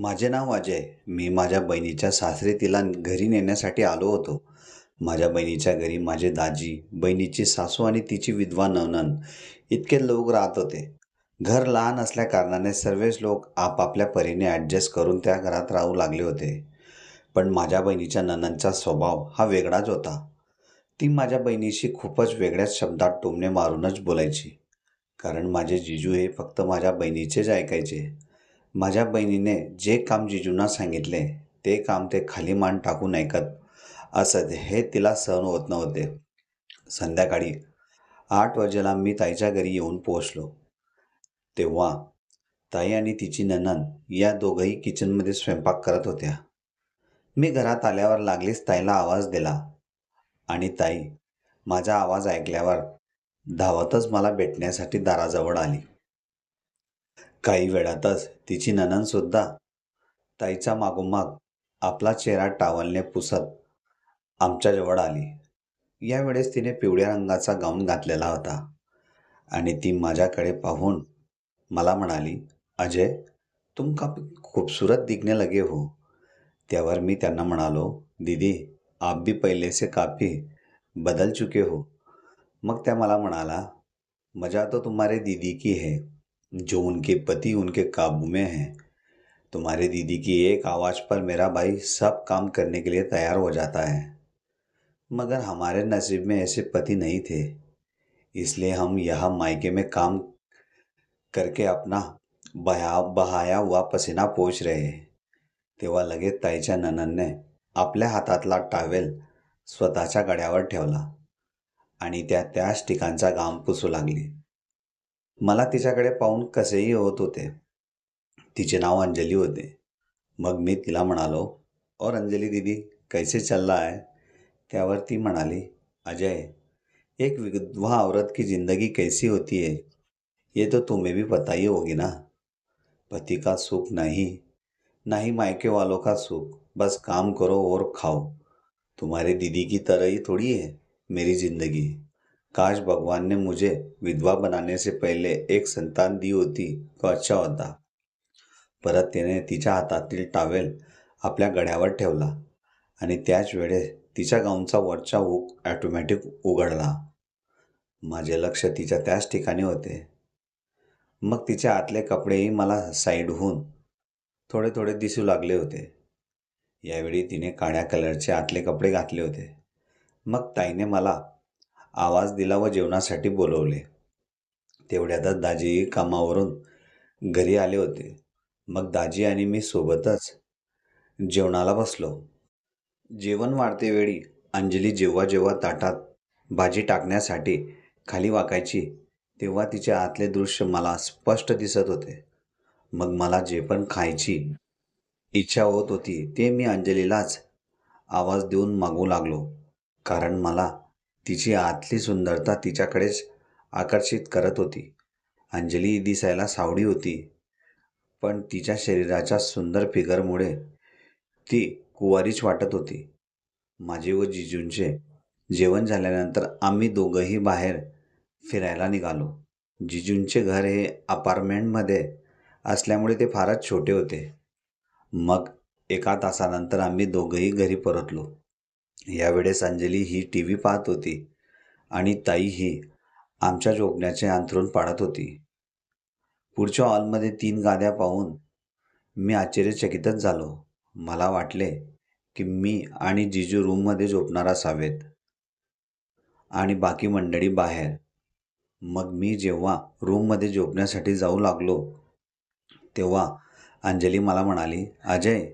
माझे नाव अजय. मी माझ्या बहिणीच्या सासरी तिला घरी नेण्यासाठी आलो होतो. माझ्या बहिणीच्या घरी माझे दाजी बहिणीची सासू आणि तिची विधवा ननन इतके लोक राहत होते. घर लहान असल्याकारणाने सर्वच लोक आपापल्या परीने ॲडजस्ट करून त्या घरात राहू लागले होते. पण माझ्या बहिणीच्या ननंदचा स्वभाव हा वेगळाच होता. ती माझ्या बहिणीशी खूपच वेगळ्याच शब्दात टोमणे मारूनच बोलायची. कारण माझे जिजू हे फक्त माझ्या बहिणीचेच ऐकायचे. माझ्या बहिणीने जे काम जिजूंना सांगितले ते काम ते खाली मान टाकून ऐकत असत हे तिला सहन होत नव्हते. संध्याकाळी आठ वाजेला मी ताईच्या घरी येऊन पोहोचलो. तेव्हा ताई आणि तिची ननन या दोघंही किचनमध्ये स्वयंपाक करत होत्या. मी घरात आल्यावर लागलीच ताईला आवाज दिला आणि ताई माझा आवाज ऐकल्यावर धावतच मला भेटण्यासाठी दाराजवळ आली. काही वेळातच तिची नननसुद्धा ताईचा मागोमाग आपला चेहरा टावलने पुसत आमच्याजवळ आली. यावेळेस तिने पिवळ्या रंगाचा गाऊन घातलेला होता आणि ती माझ्याकडे पाहून मला म्हणाली अजय तुम का खूबसूरत दिखने लगे हो? त्यावर मी त्यांना म्हणालो दीदी आप भी पहिले से काफ़ी बदल चुके हो. मग त्या मला म्हणाला मजा तो तुम्हारे दीदी की है. जो उनके पति उनके काबू में हैं। तुम्हारे दीदी की एक आवाज़ पर मेरा भाई सब काम करने के लिए तैयार हो जाता है। मगर हमारे नसीब में ऐसे पति नहीं थे। इसलिए हम यहाँ मायके में काम करके अपना बहा, बहाया हुआ पसीना पोछ रहे। तेव्हा लगेच ताईच्या नननने आपल्या हातातला टावेल स्वतःच्या गड्यावर ठेवला आणि त्या त्याच ठिकाणचा घाम पुसू लागली। मला तिच्याकडे पाहून कसेही होत होते. तिचे नाव अंजली होते. मग मी तिला म्हणालो और अंजली दीदी कैसे चल रहा है? त्यावर ती म्हणाली अजय एक विधवा औरत की ज़िंदगी कैसी होती है? ये तो तुम्हें भी पता ही होगी ना। पति का सुख नहीं नाही मायके वालों का सुख। बस काम करो और खाओ। तुम्हारे दीदी की तरह ही थोड़ी है मेरी ज़िंदगी। काश भगवान ने मुझे विधवा बनाने से पहिले एक संतान दी होती तो अच्छा होता। परत तिने तिच्या हातातील टावेल आपल्या गड्यावर ठेवला आणि त्याच वेळेस तिच्या गाऊनचा वरचा हुक ॲटोमॅटिक उघडला. माझे लक्ष तिच्या त्याच ठिकाणी होते. मग तिचे आतले कपडेही मला साईडहून थोडे थोडे दिसू लागले होते. यावेळी तिने काळ्या कलरचे आतले कपडे घातले होते. मग ताईने मला आवाज दिला व जेवणासाठी बोलवले. तेवढ्यातच दाजी कामावरून घरी आले होते. मग दाजी आणि मी सोबतच जेवणाला बसलो. जेवण वाढते वेळी अंजली जेव्हा जेव्हा ताटात भाजी टाकण्यासाठी खाली वाकायची तेव्हा तिचे आतले दृश्य मला स्पष्ट दिसत होते. मग मला जे पण खायची इच्छा होत होती ते मी अंजलीलाच आवाज देऊन मागू लागलो. कारण मला तिची आतली सुंदरता तिच्याकडेच आकर्षित करत होती. अंजली दिसायला सावडी होती पण तिच्या शरीराच्या सुंदर फिगरमुळे ती कुवारीच वाटत होती. माझे व जिजूंचे जेवण झाल्यानंतर आम्ही दोघंही बाहेर फिरायला निघालो. जिजूंचे घर हे अपार्टमेंटमध्ये असल्यामुळे ते फारच छोटे होते. मग एका तासानंतर आम्ही दोघंही घरी परतलो. यावेळेस अंजली ही टी व्ही पाहत होती आणि ताई ही आमच्या जोगण्याचे अंथरूण पाडत होती. पुढच्या हॉलमध्ये तीन गाद्या पाहून मी आश्चर्यचकितच झालो. मला वाटले की मी आणि जिजू रूममध्ये झोपणार असावेत आणि बाकी मंडळी बाहेर. मग मी जेव्हा रूममध्ये झोपण्यासाठी जाऊ लागलो तेव्हा अंजली मला म्हणाली अजय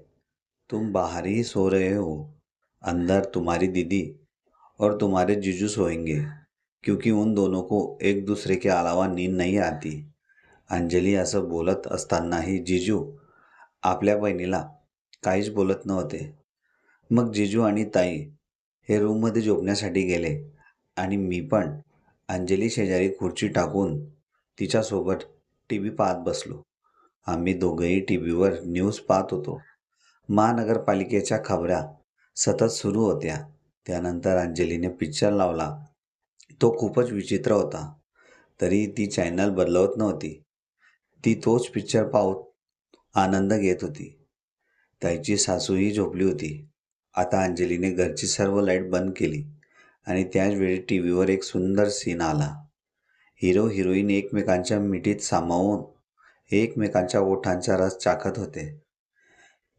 तुम बाहेरही सो रहे हो. अंदर तुम्हारी दीदी और तुम्हारे जीजू सोएंगे क्योंकि उन दोनों को एक दूसरे के अलावा नींद नहीं आती। अंजली असं बोलत असतानाही जिजू आपल्या बहिणीला काहीच बोलत नव्हते. मग जिजू आणि ताई हे रूममध्ये झोपण्यासाठी गेले आणि मी पण अंजली शेजारी खुर्ची टाकून तिच्यासोबत टी व्ही पाहत बसलो. आम्ही दोघंही टी व्हीवर न्यूज पाहत होतो. महानगरपालिकेच्या खबऱ्या सतत सुरू होत्या. त्यानंतर अंजलीने पिक्चर लावला. तो खूपच विचित्र होता. तरी ती चॅनल बदलवत नव्हती. ती तोच पिक्चर पाहून आनंद घेत होती. ताईची सासूही झोपली होती. आता अंजलीने घरची सर्व लाइट बंद केली आणि त्याचवेळी टी व्हीवर एक सुंदर सीन आला. हिरो हिरोईन एकमेकांच्या मिठीत सामावून एकमेकांच्या ओठांचा रस चाखत होते.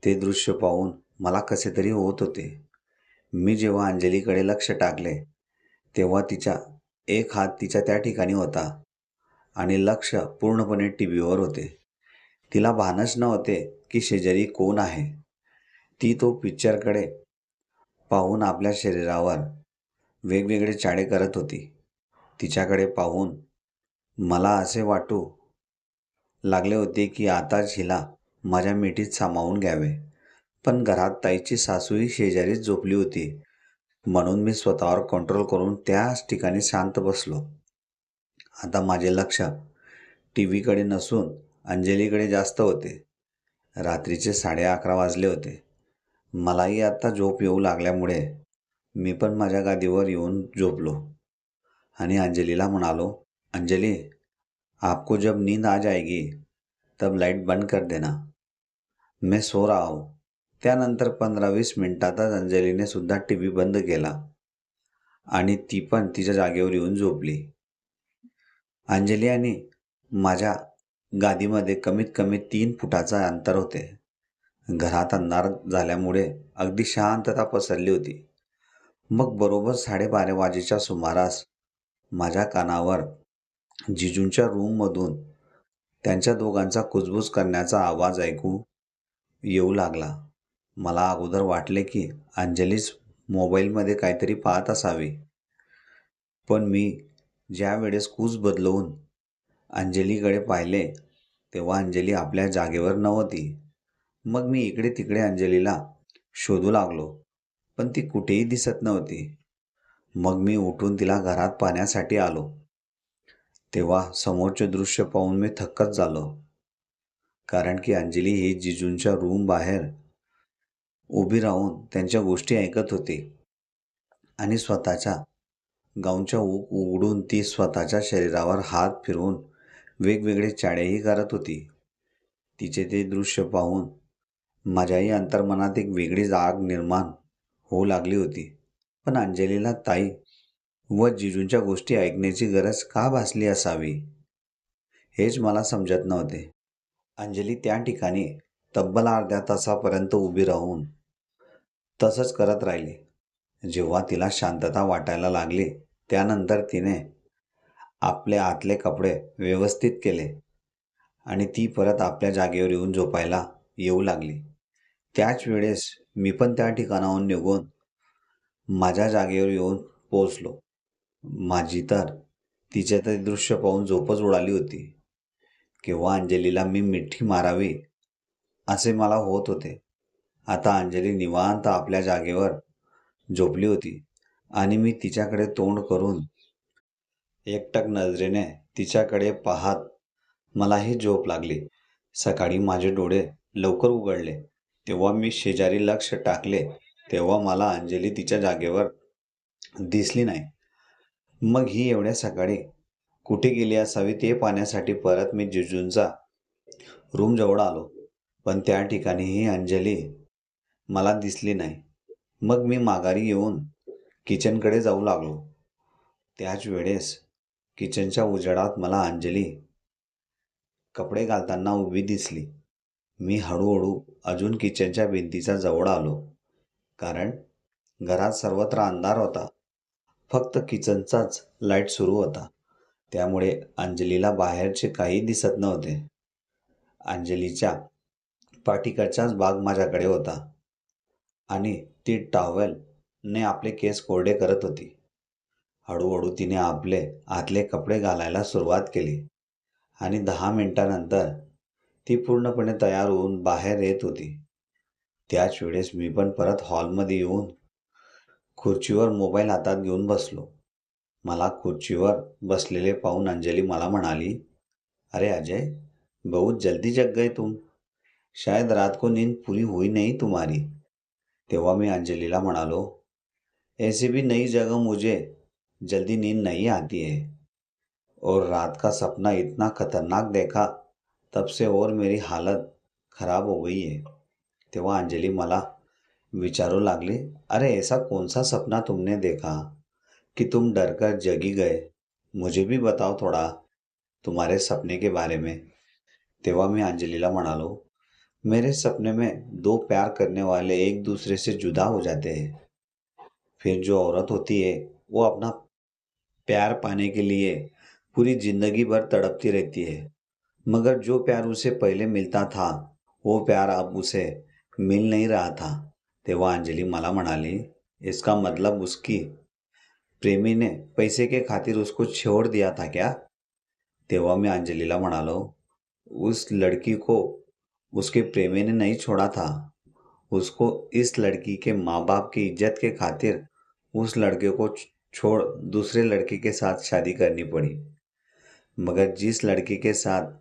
ते दृश्य पाहून मला कसे तरी होत होते. मी जेव्हा अंजलीकडे लक्ष टाकले तेव्हा तिचा एक हात तिच्या त्या ठिकाणी होता आणि लक्ष पूर्णपणे टी व्हीवर होते. तिला भानच नव्हते की शेजारी कोण आहे. ती तो पिक्चरकडे पाहून आपल्या शरीरावर वेगवेगळे चाळे करत होती. तिच्याकडे पाहून मला असे वाटू लागले होते की आताच हिला माझ्या मिठीत सामावून घ्यावे. पण घरात ताईची सासूही शेजारीच झोपली होती. म्हणून मी स्वतःवर कंट्रोल करून त्याच ठिकाणी शांत बसलो. आता माझे लक्ष टी व्हीकडे नसून अंजलीकडे जास्त होते. रात्रीचे साडे अकरा वाजले होते. मलाही आता झोप येऊ लागल्यामुळे मी पण माझ्या गादीवर येऊन झोपलो. आणि अंजलीला म्हणालो अंजली आपको जब नींद आ जाएगी तब लाइट बंद कर देना. मैं सो रहा हूँ. त्यानंतर पंधरा वीस मिनिटातच अंजलीने सुद्धा टी व्ही बंद केला. आणि ती पण तिच्या जागेवर येऊन झोपली. अंजली आणि माझ्या गादीमध्ये कमीत कमी तीन फुटाचा अंतर होते. घरात अंधार झाल्यामुळे अगदी शांतता पसरली होती. मग बरोबर साडेबारा वाजेच्या सुमारास माझ्या कानावर जिजूंच्या रूममधून त्यांच्या दोघांचा कुजबूज करण्याचा आवाज ऐकू येऊ लागला. मला अगोदर वाटले की अंजलीच मोबाईलमध्ये काहीतरी पाहत असावी. पण मी ज्या वेळेस कूज बदलवून अंजलीकडे पाहिले तेव्हा अंजली आपल्या जागेवर नव्हती. मग मी इकडे तिकडे अंजलीला शोधू लागलो पण ती कुठेही दिसत नव्हती. मग मी उठून तिला घरात पाहण्यासाठी आलो. तेव्हा समोरचे दृश्य पाहून मी थक्कच झालो. कारण की अंजली ही जिजूंच्या रूम बाहेर उभी राहून त्यांच्या गोष्टी ऐकत होती. आणि स्वतःच्या गाऊनच्या उघडून ती स्वतःच्या शरीरावर हात फिरवून वेगवेगळे चाळेही करत होती. तिचे ते दृश्य पाहून माझ्याही अंतर्मनात एक वेगळी जाग निर्माण होऊ लागली होती. पण अंजलीला ताई व जिजूंच्या गोष्टी ऐकण्याची गरज का भासली असावी? हेच मला समजत नव्हते. अंजली त्या ठिकाणी तब्बल अर्ध्या तासापर्यंत उभी राहून तसंच करत राहिली. जेव्हा तिला शांतता वाटायला लागली त्यानंतर तिने आपले आतले कपडे व्यवस्थित केले आणि ती परत आपल्या जागेवर येऊन झोपायला येऊ लागली. त्याच वेळेस मी पण त्या ठिकाणाहून निघून माझ्या जागेवर येऊन पोचलो माझी तर तिचे ते दृश्य पाहून झोपच उडाली होती. किंवा अंजलीला मी मिठी मारावी असे मला होत होते. आता अंजली निवांत आपल्या जागेवर झोपली होती आणि मी तिच्याकडे तोंड करून एकटक नजरेने तिच्याकडे पाहत मलाही झोप लागली. सकाळी माझे डोळे लवकर उघडले. तेव्हा मी शेजारी लक्ष टाकले. तेव्हा मला अंजली तिच्या जागेवर दिसली नाही. मग ही एवढ्या सकाळी कुठे गेली असावी ते पाहण्यासाठी परत मी जिजूंचा रूमजवळ आलो. पण त्या ठिकाणी ही अंजली मला दिसली नाही. मग मी माघारी येऊन किचनकडे जाऊ लागलो. त्याच वेळेस किचनच्या उजेडात मला अंजली कपडे घालताना उभी दिसली. मी हळूहळू अजून किचनच्या भिंतीच्या जवळ आलो. कारण घरात सर्वत्र अंधार होता. फक्त किचनचाच लाइट सुरू होता. त्यामुळे अंजलीला बाहेरचे काही दिसत नव्हते. अंजलीच्या पाठीकडचाच भाग माझ्याकडे होता. आणि ती टॉवेलने आपले केस कोरडे करत होती. हळूहळू तिने आपले आतले कपडे घालायला सुरुवात केली आणि दहा मिनिटानंतर ती पूर्णपणे तयार होऊन बाहेर येत होती. त्याच वेळेस मी पण परत हॉलमध्ये येऊन खुर्चीवर मोबाईल हातात घेऊन बसलो. मला खुर्चीवर बसलेले पाहून अंजली मला म्हणाली अरे अजय बहुत जल्दी जग गए तुम. शायद रात को नींद पूरी हुई नहीं तुम्हारी. तेव्हा मी अंजलीला म्हणालो, ऐसी भी नई जगह मुझे, जल्दी नींद नहीं आती है. और रात का सपना इतना खतरनाक देखा, तब से और मेरी हालत खराब हो गई है। तेव्हा अंजली मला विचारू लागली, अरे, ऐसा कौन सा सपना तुमने देखा कि तुम डर कर जगी गए? मुझे भी बताओ थोड़ा तुम्हारे सपने के बारे में. तेव्हा मी अंजलीला म्हणालो मेरे सपने में दो प्यार करने वाले एक दूसरे से जुदा हो जाते हैं। फिर जो औरत होती है, वो अपना प्यार पाने के लिए पूरी ज़िंदगी भर तड़पती रहती है। मगर जो प्यार उसे पहले मिलता था, वो प्यार अब उसे मिल नहीं रहा था। तेव्हा अंजली मला म्हणाली इसका मतलब उसकी प्रेमी ने पैसे के खातिर उसको छोड़ दिया था क्या? तेव्हा मी अंजलीला म्हणालो उस लड़की को उसके प्रेमी ने नहीं छोड़ा था। उसको इस लड़की के माँ बाप की इज़्ज़त के खातिर उस लड़के को छोड़ दूसरे लड़के के साथ शादी करनी पड़ी। मगर जिस लड़की के साथ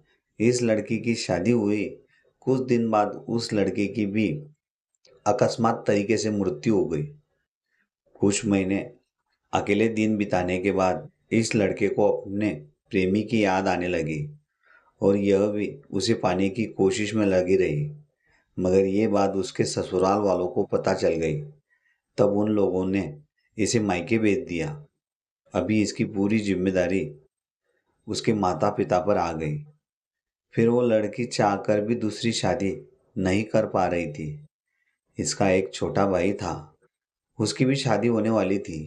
इस लड़की की शादी हुई, कुछ दिन बाद उस लड़की की भी अकस्मात तरीके से मृत्यु हो गई। कुछ महीने अकेले दिन बिताने के बाद इस लड़के को अपने प्रेमी की याद आने लगी। और यह भी उसे पाने की कोशिश में लगी रही। मगर ये बात उसके ससुराल वालों को पता चल गई। तब उन लोगों ने इसे मायके भेज दिया। अभी इसकी पूरी ज़िम्मेदारी उसके माता पिता पर आ गई। फिर वो लड़की चाहकर भी दूसरी शादी नहीं कर पा रही थी। इसका एक छोटा भाई था। उसकी भी शादी होने वाली थी।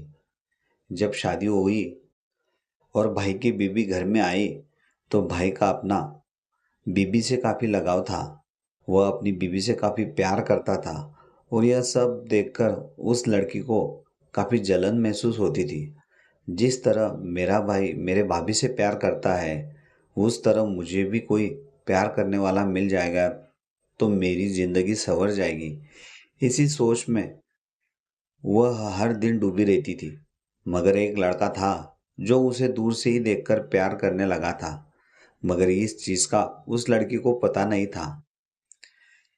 जब शादी हुई और भाई की बीबी घर में आई तो भाई का अपना बीबी से काफ़ी लगाव था। वह अपनी बीबी से काफ़ी प्यार करता था और यह सब देखकर उस लड़की को काफ़ी जलन महसूस होती थी। जिस तरह मेरा भाई मेरे भाभी से प्यार करता है, उस तरह मुझे भी कोई प्यार करने वाला मिल जाएगा तो मेरी ज़िंदगी संवर जाएगी। इसी सोच में वह हर दिन डूबी रहती थी। मगर एक लड़का था जो उसे दूर से ही देखकर प्यार करने लगा था। मगर इस चीज़ का उस लड़की को पता नहीं था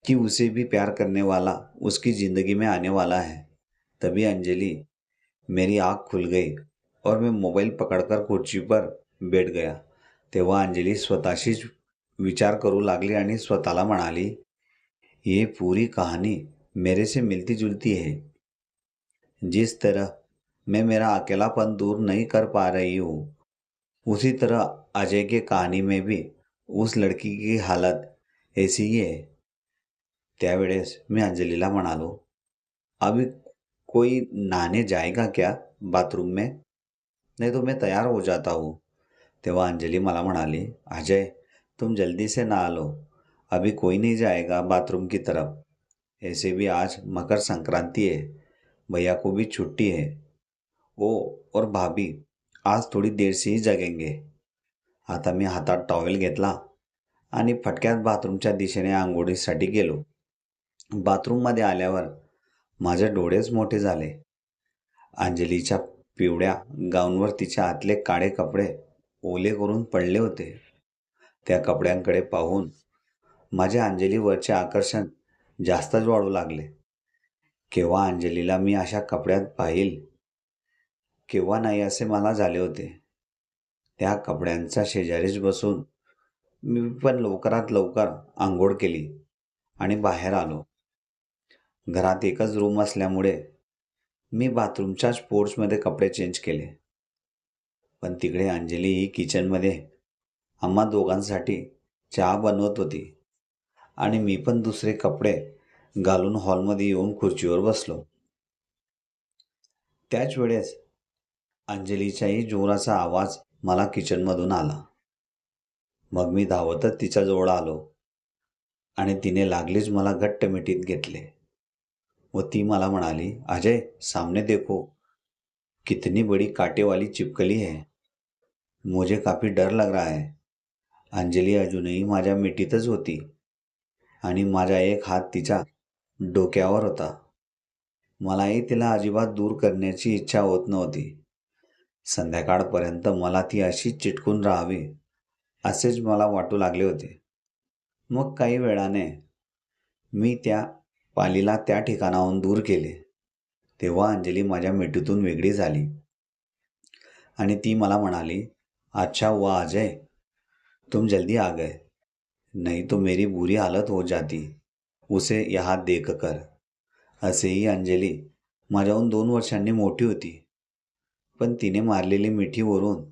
कि उसे भी प्यार करने वाला उसकी ज़िंदगी में आने वाला है। तभी अंजलि, मेरी आँख खुल गई और मैं मोबाईल पकडकर खुर्ची पर बैठ गया। तेव्हा अंजली स्वतःशीच विचार करू लागली आणि स्वतःला म्हणाली, ये पूरी कहानी मेरे से मिलती जुलती है। जिस तरह मैं मेरा अकेलापन दूर नहीं कर पा रही हूँ, उसी तरह अजय के कहानी में भी उस लड़की की हालत ऐसी ही है। त्यावेळेस मी अंजलीला म्हणालो, अभी कोई नहाने जाएगा क्या बाथरूम में? नहीं तो मैं तैयार हो जाता हूँ। तेव्हा अंजली मला म्हणाली, अजय, तुम जल्दी से नहा लो अभी कोई नहीं जाएगा बाथरूम की तरफ़। ऐसे भी आज मकर संक्रांति है। भैया को भी छुट्टी है। ओ, और भाभी, आज थोडी देर से ही जगेंगे। आता मी हातात टॉवेल घेतला आणि फटक्यात बाथरूमच्या दिशेने आंघोळीसाठी गेलो. बाथरूममध्ये आल्यावर माझे डोळेच मोठे झाले. अंजलीच्या पिवळ्या गाऊनवर तिच्या आतले काळे कपडे ओले करून पडले होते. त्या कपड्यांकडे पाहून माझ्या अंजलीवरचे आकर्षण जास्तच वाढू लागले. केव्हा अंजलीला मी अशा कपड्यात पाहिल? केव्हा नाही असे मला झाले होते. त्या कपड्यांचा शेजारीच बसून मी पण लवकरात लवकर आंघोळ केली आणि बाहेर आलो. घरात एकच रूम असल्यामुळे मी बाथरूमच्याच पोर्चमध्ये कपडे चेंज केले. पण तिकडे अंजली ही किचनमध्ये आम्हा दोघांसाठी चहा बनवत होती आणि मी पण दुसरे कपडे घालून हॉलमध्ये येऊन खुर्चीवर बसलो. त्याच वेळेस अंजलीच्याही जोराचा आवाज मला किचनमधून आला. मग मी धावतच तिच्याजवळ आलो आणि तिने लागलीच मला घट्ट मिठीत घेतले व ती मला म्हणाली अजय सामने देखो. कितनी बड़ी काटेवाली चिपकली है. मुझे काफ़ी डर लग रहा है. अंजली अजूनही माझ्या मिठीतच होती आणि माझा एक हात तिच्या डोक्यावर होता. मलाही तिला अजिबात दूर करण्याची इच्छा होत नव्हती. संध्याकाळपर्यंत मला ती अशीच चिटकून राहावी असेच मला वाटू लागले होते. मग काही वेळाने मी त्या पालीला त्या ठिकाणाहून दूर केले. तेव्हा अंजली माझ्या मिठीतून वेगळी झाली आणि ती मला म्हणाली अच्छा हुआ अजय तुम जल्दी आ गए नहीं तो मेरी बुरी हालत हो जाती उसे यहाँ देख कर. असेही अंजली माझ्याहून दोन वर्षांनी मोठी होती. पण तिने मारलेली मिठीवरून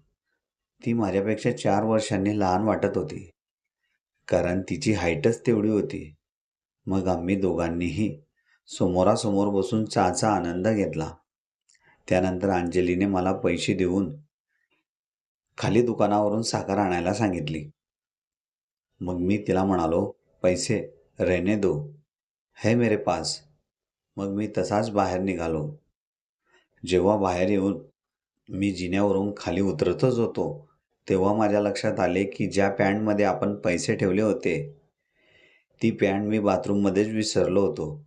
ती माझ्यापेक्षा चार वर्षांनी लहान वाटत होती. कारण तिची हाईटच तेवढी होती. मग आम्ही दोघांनीही समोरासमोर बसून चहाचा आनंद घेतला. त्यानंतर अंजलीने मला पैसे देऊन खाली दुकानावरून साखर आणायला सांगितली. मग मी तिला म्हणालो पैसे रहने दो. है मेरे पास. मग मी तसाच बाहेर निघालो. जेव्हा बाहेर येऊन मी जिन्यावरून खाली उतरतच होतो. तेव्हा माझ्या लक्षात आले की ज्या पॅन्टमध्ये आपण पैसे ठेवले होते ती पॅन्ट मी बाथरूममध्येच विसरलो होतो.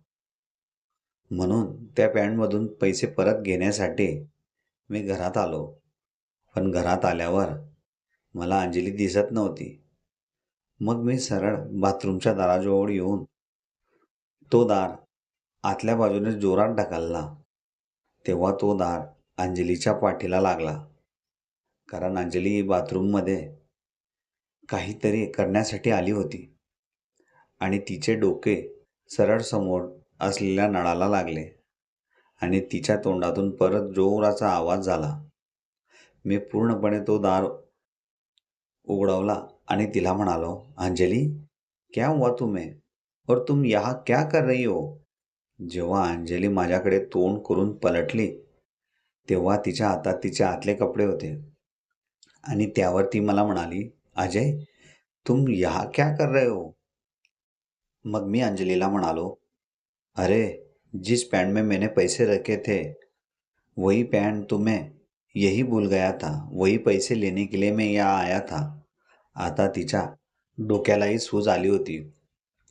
म्हणून त्या पॅन्टमधून पैसे परत घेण्यासाठी मी घरात आलो. पण घरात आल्यावर मला अंजली दिसत नव्हती. मग मी सरळ बाथरूमच्या दाराजवळ येऊन तो दार आतल्या बाजूने जोरात ढकलला. तेव्हा तो दार अंजलीच्या पाठीला लागला. कारण अंजली बाथरूममध्ये काहीतरी करण्यासाठी आली होती. आणि तिचे डोके सरळ समोर असलेल्या नळाला लागले. आणि तिच्या तोंडातून परत जोराचा आवाज झाला. मी पूर्णपणे तो दार उघडवला आणि तिला म्हणालो अंजली क्या हुआ तुम्हें? और तुम यहाँ क्या कर रही हो? जेव्हा अंजली माझ्याकडे तोंड करून पलटली तेव्हा तिच्या हातात तिचे आतले कपडे होते. आणि त्यावर ती मला म्हणाली अजय तुम यहाँ क्या कर रहे हो? मग मी अंजलीला म्हणालो अरे जिस पैंट में मैंने पैसे रखे थे वही पैंट तुम्हें यही भूल गया था। वही पैसे लेने के लिए मैं यहाँ आया था। आता तिच्या डोक्यालाही सूज आली होती.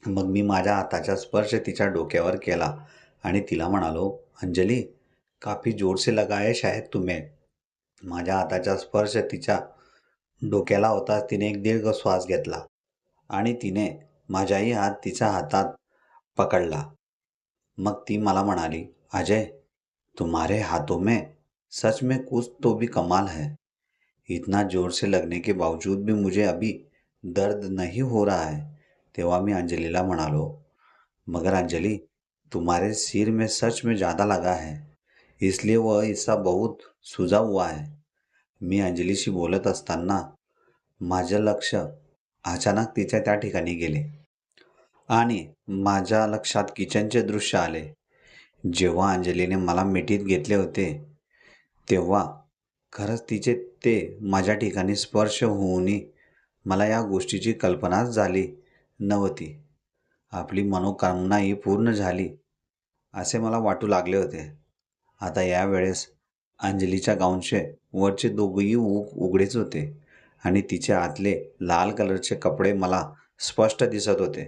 मग मी माझ्या हाताचा स्पर्श तिच्या डोक्यावर केला आणि तिला म्हणालो अंजली काफ़ी ज़ोर से लगा है शायद तुम्हें। माझ्या हाताचा स्पर्श तिच्या डोक्याला होताच तिने एक दीर्घ श्वास घेतला आणि तिने माझाही हात तिच्या हातात पकडला. मग ती मला म्हणाली, अजय, तुम्हारे हाथों में सच में कुछ तो भी कमाल है। इतना ज़ोर से लगने के बावजूद भी मुझे अभी दर्द नहीं हो रहा है। तेव्हा मी अंजलीला म्हणालो, मगर अंजली, तुम्हारे सिर में सच में ज़्यादा लगा है। इसलिए वह हिस्सा बहुत सुजा हुआ है। मी अंजलीशी बोलत असताना माझं लक्ष अचानक तिच्या त्या ठिकाणी गेले आणि माझ्या लक्षात किचनचे दृश्य आले. जेव्हा अंजलीने मला मिठीत घेतले होते तेव्हा खरंच तिचे ते माझ्या ठिकाणी स्पर्श होऊनही मला या गोष्टीची कल्पनाच झाली नव्हती. आपली मनोकामनाही पूर्ण झाली असे मला वाटू लागले होते. आता यावेळेस अंजलीच्या गाऊनचे वरचे दोघेही उग उघडेच होते आणि तिचे आतले लाल कलरचे कपडे मला स्पष्ट दिसत होते.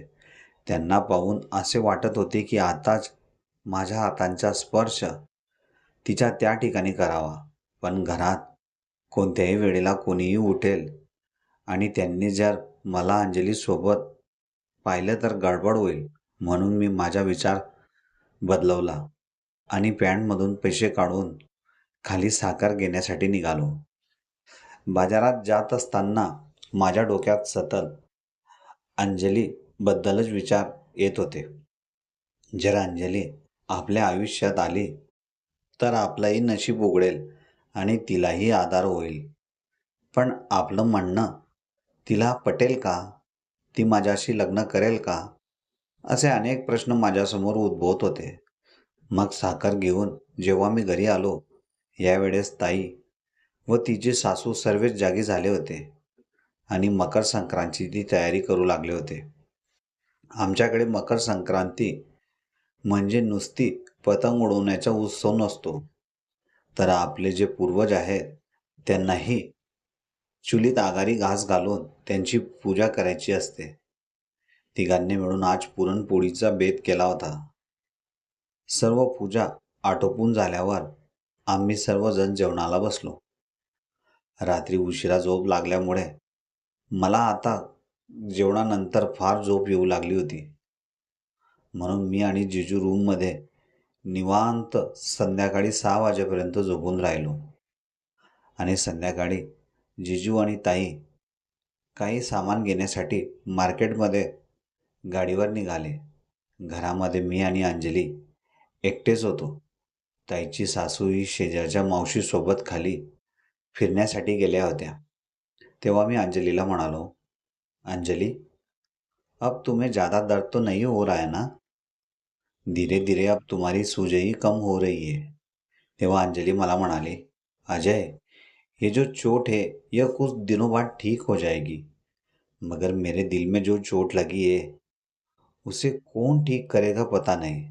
त्यांना पाहून असे वाटत होते की आताच माझ्या हातांचा स्पर्श तिच्या त्या ठिकाणी करावा पण घरात कोणत्याही वेळेला कोणीही उठेल. आणि त्यांनी जर मला अंजलीसोबत पाहिलं तर गडबड होईल म्हणून मी माझा विचार बदलवला. आणि पॅन्टमधून पैसे काढून खाली साखर घेण्यासाठी निघालो. बाजारात जात असताना माझ्या डोक्यात सतत अंजलीबद्दलच विचार येत होते. जर अंजली आपल्या आयुष्यात आली तर आपलंही नशीब उघडेल आणि तिलाही आधार होईल. पण आपलं म्हणणं तिला पटेल का? ती माझ्याशी लग्न करेल का? असे अनेक प्रश्न माझ्यासमोर उद्भवत होते. मग साखर घेऊन जेव्हा मी घरी आलो यावेळेस ताई व तिचे सासू सर्वच जागी झाले होते आणि मकर संक्रांतीची तयारी करू लागले होते. आमच्याकडे मकर संक्रांती म्हणजे नुसती पतंग उडवण्याचा उत्सव नसतो. तर आपले जे पूर्वज आहेत त्यांनाही चुलीत आगारी घास घालून त्यांची पूजा करायची असते. तिघांनी मिळून आज पुरणपोळीचा बेत केला होता. सर्व पूजा आटोपून झाल्यावर आम्ही सर्वजण जेवणाला बसलो. रात्री उशिरा झोप लागल्यामुळे मला आता जेवणानंतर फार झोप येऊ लागली होती. म्हणून मी आणि जिजू रूममध्ये निवांत संध्याकाळी सहा वाजेपर्यंत झोपून राहिलो. आणि संध्याकाळी जिजू आणि ताई काही सामान घेण्यासाठी मार्केटमध्ये गाडीवर निघाले. घरामध्ये मी आणि अंजली एकटेच होतो. ताईची सासू ही शेजारच्या मावशीसोबत खाली फिरण्यासाठी गेल्या होत्या. तेव्हा मी अंजलीला म्हणालो अंजली अब तुम्हें ज़्यादा दर्द तो नहीं हो रहा है ना? धीरे धीरे अब तुम्हारी सूजही कम हो रही है। तेव्हा अंजली मला म्हणाली अजय ये जो चोट है यह कुछ दिनों बाद ठीक हो जाएगी मगर मेरे दिल में जो चोट लगी है उसे कौन ठीक करेगा पता नहीं।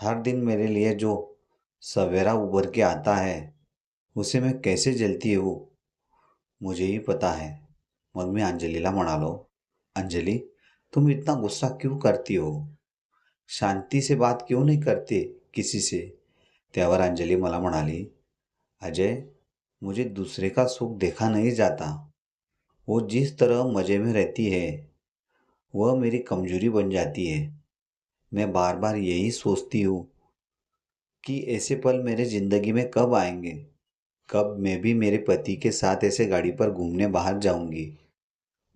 हर दिन मेरे लिए जो सवेरा उभर के आता है, उसे मैं कैसे जलती हूँ? मुझे ही पता है। मग मी अंजलीला म्हणालो अंजली, तुम इतना गुस्सा क्यों करती हो? शांति से बात क्यों नहीं करते किसी से? त्यावर अंजलि मला म्हणाली, अजय, मुझे दूसरे का सुख देखा नहीं जाता। वो जिस तरह मज़े में रहती है, वह मेरी कमज़ोरी बन जाती है। मैं बार बार यही सोचती हूँ कि ऐसे पल मेरे ज़िंदगी में कब आएँगे। कब मैं भी मेरे पति के साथ ऐसे गाड़ी पर घूमने बाहर जाऊँगी,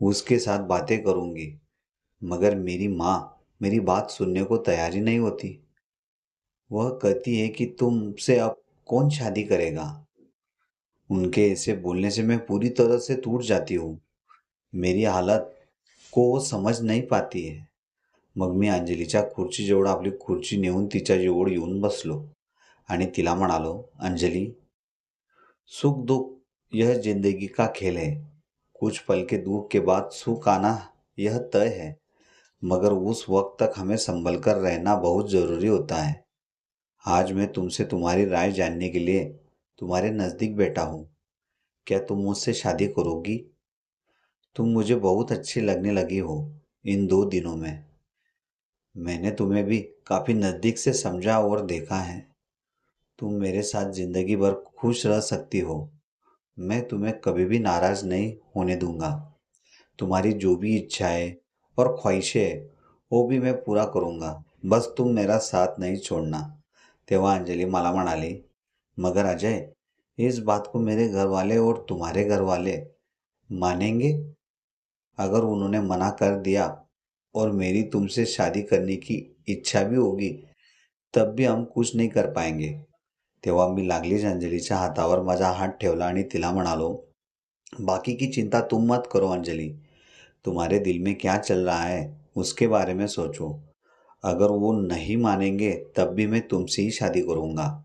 उसके साथ बातें करूँगी, मगर मेरी माँ मेरी बात सुनने को तैयार ही नहीं होती। वह कहती है कि तुमसे अब कौन शादी करेगा? उनके ऐसे बोलने से मैं पूरी तरह से टूट जाती हूँ। मेरी हालत को वो समझ नहीं पाती है। मग मी अंजलीच्या खुर्चीजवळ आपली खुर्ची नेऊन तिच्या जवळ येऊन बसलो. आणि तिला म्हणालो, अंजली, सुख दुख यह ज़िंदगी का खेल है? कुछ पल के दुख के बाद सुख आना यह तय है, मगर उस वक्त तक हमें संभल कर रहना बहुत ज़रूरी होता है। आज मैं तुमसे तुम्हारी राय जानने के लिए तुम्हारे नज़दीक बैठा हूँ। क्या तुम मुझसे शादी करोगी? तुम मुझे बहुत अच्छी लगने लगी हो इन दो दिनों में। मैंने तुम्हें भी काफ़ी नज़दीक से समझा और देखा है। तुम मेरे साथ ज़िंदगी भर खुश रह सकती हो। मैं तुम्हें कभी भी नाराज़ नहीं होने दूँगा। तुम्हारी जो भी इच्छाएँ और ख्वाहिशें वो भी मैं पूरा करूँगा। बस तुम मेरा साथ नहीं छोड़ना। तेव्हा अंजली मला म्हणाली मगर अजय, इस बात को मेरे घर वाले और तुम्हारे घर वाले मानेंगे? अगर उन्होंने मना कर दिया और मेरी तुमसे शादी करने की इच्छा भी होगी तब भी हम कुछ नहीं कर पाएंगे। तेव्हा मी लागलीच अंजलीच्या हातावर माझा हात ठेवला आणि तिला म्हणालो बाकी की चिंता तुम मत करो अंजलि. तुम्हारे दिल में क्या चल रहा है उसके बारे में सोचो. अगर वो नहीं मानेंगे तब भी मैं तुमसे ही शादी करूंगा.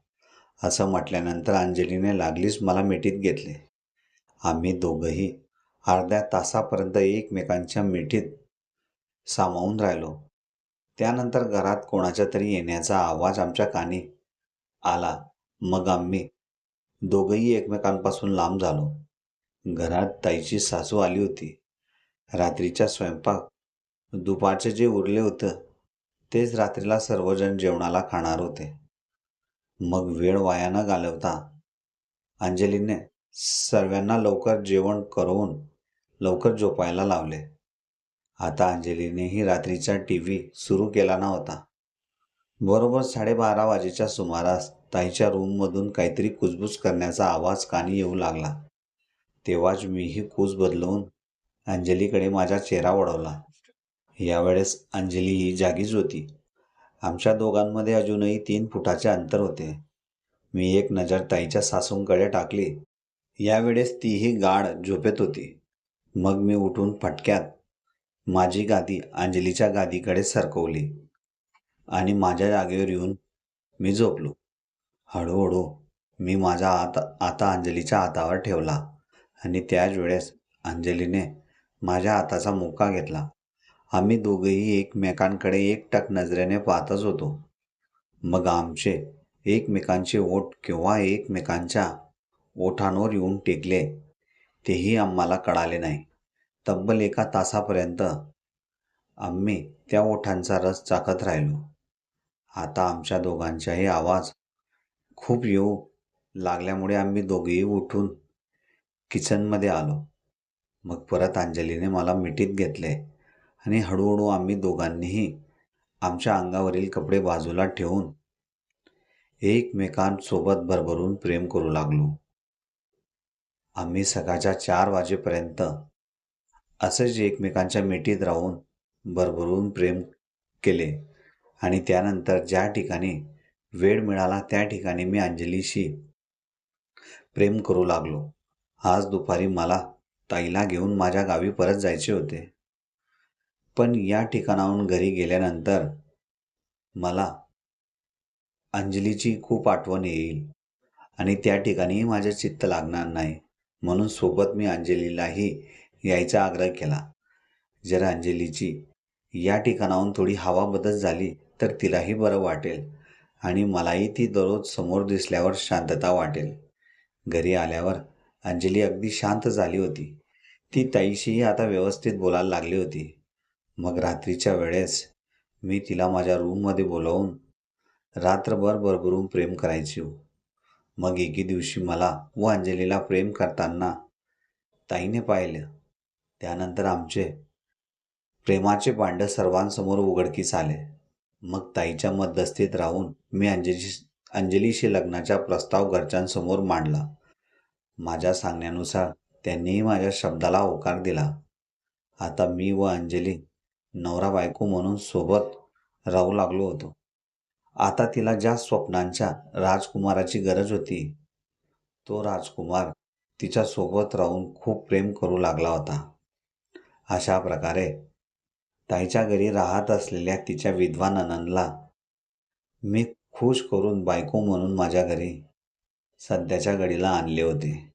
असं म्हटल्यानंतर अंजलीने लागलीच मला मिठीत घेतले. आम्ही दोघंही अर्ध्या तासापर्यंत एकमेकांच्या मिठीत सामावून राहिलो. त्यानंतर घरात कोणाच्या तरी येण्याचा आवाज आमच्या कानी आला. मग आम्ही दोघंही एकमेकांपासून लांब झालो. घरात ताईची सासू आली होती. रात्रीचा स्वयंपाक दुपारचे जे उरले होतं तेच रात्रीला सर्वजण जेवणाला खाणार होते. मग वेळ वाया न घालवता अंजलीने सर्वांना लवकर जेवण करून लवकर झोपायला लावले. आता अंजलीनेही रात्रीचा टी व्ही सुरू केला नव्हता. बरोबर साडेबारा वाजेच्या सुमारास ताईच्या रूममधून काहीतरी कुजबूज करण्याचा आवाज कानी येऊ लागला. तेव्हाच मीही कूज बदलवून अंजलीकडे माझा चेहरा वळवला. यावेळेस अंजली ही जागीच होती. आमच्या दोघांमध्ये अजूनही तीन फुटाचे अंतर होते. मी एक नजर ताईच्या सासूंकडे टाकली. यावेळेस तीही गाढ झोपेत होती. मग मी उठून फटक्यात माझी गादी अंजलीच्या गादीकडे सरकवली आणि माझ्या जागेवर येऊन मी झोपलो. हळूहळू मी माझा हात आता अंजलीच्या हातावर ठेवला आणि त्याच वेळेस अंजलीने माझ्या हाताचा मुका घेतला. आम्ही दोघेही एकमेकांकडे एकटक नजरेने पाहतच होतो. मग आमचे एकमेकांचे ओठ किंवा एकमेकांच्या ओठांवर येऊन टेकले तेही आम्हाला कळाले नाही. तब्बल एका तासापर्यंत आम्ही त्या ओठांचा रस चाकत राहिलो. आता आमच्या दोघांचाही आवाज खूप येऊ लागल्यामुळे आम्ही दोघेही उठून किचनमध्ये आलो. मग परत अंजलीने मला मिठीत घेतले आणि हळूहळू आम्ही दोघांनीही आमच्या अंगावरील कपडे बाजूला ठेवून एकमेकांसोबत भरभरून प्रेम करू लागलो. आम्ही सकाळच्या चार वाजेपर्यंत असेच एकमेकांच्या मिठीत राहून भरभरून प्रेम केले. आणि त्यानंतर ज्या ठिकाणी वेळ मिळाला त्या ठिकाणी मी अंजलीशी प्रेम करू लागलो. आज दुपारी मला ताईला घेऊन माझ्या गावी परत जायचे होते. पण या ठिकाणाहून घरी गेल्यानंतर मला अंजलीची खूप आठवण येईल आणि त्या ठिकाणीही माझे चित्त लागणार नाही. म्हणून सोबत मी अंजलीलाही यायचा आग्रह केला. जर अंजलीची या ठिकाणाहून थोडी हवा बदल झाली तर तिलाही बरं वाटेल आणि मलाही ती दररोज समोर दिसल्यावर शांतता वाटेल. घरी आल्यावर अंजली अगदी शांत झाली होती. ती ताईशीही आता व्यवस्थित बोलायला लागली होती. मग रात्रीच्या वेळेस मी तिला माझ्या रूममध्ये बोलावून रात्रभर भरभरून प्रेम करायची. मग एके दिवशी मला व अंजलीला प्रेम करताना ताईने पाहिलं. त्यानंतर आमचे प्रेमाचे पांड सर्वांसमोर उघडकीस आले. मग ताईच्या मध्यस्थीत राहून मी अंजली अंजलीशी लग्नाचा प्रस्ताव घरच्यांसमोर मांडला. माझ्या सांगण्यानुसार त्यांनीही माझ्या शब्दाला होकार दिला. आता मी व अंजली नवरा बायको म्हणून सोबत राहू लागलो होतो. आता तिला ज्या स्वप्नांच्या राजकुमाराची गरज होती तो राजकुमार तिच्यासोबत राहून खूप प्रेम करू लागला होता. अशा प्रकारे ताईच्या घरी राहत असलेल्या तिच्या विधवा ननंदला मी खुश करून बायको म्हणून माझ्या घरी सध्याच्या घडीला आणले होते.